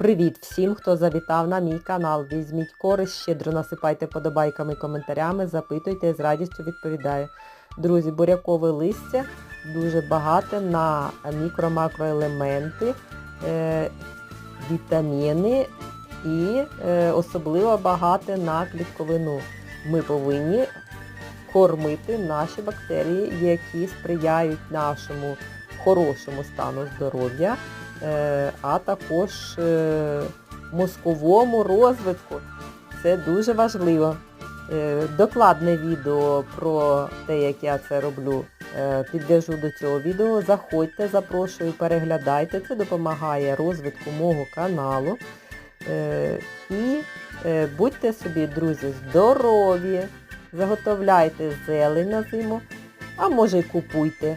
Привіт всім, хто завітав на мій канал. Візьміть користь, щедро насипайте подобайками, і коментарями, запитуйте, я з радістю відповідаю. Друзі, бурякове листя дуже багате на мікро-макроелементи, е, вітаміни і е, особливо багате на клітковину. Ми повинні кормити наші бактерії, які сприяють нашому хорошому стану здоров'я, а також е, мозковому розвитку. Це дуже важливо. Е, Докладне відео про те, як я це роблю, е, підв'яжу до цього відео. Заходьте, запрошую, переглядайте. Це допомагає розвитку мого каналу. Е, І е, будьте собі, друзі, здорові, заготовляйте зелень на зиму, а може й купуйте.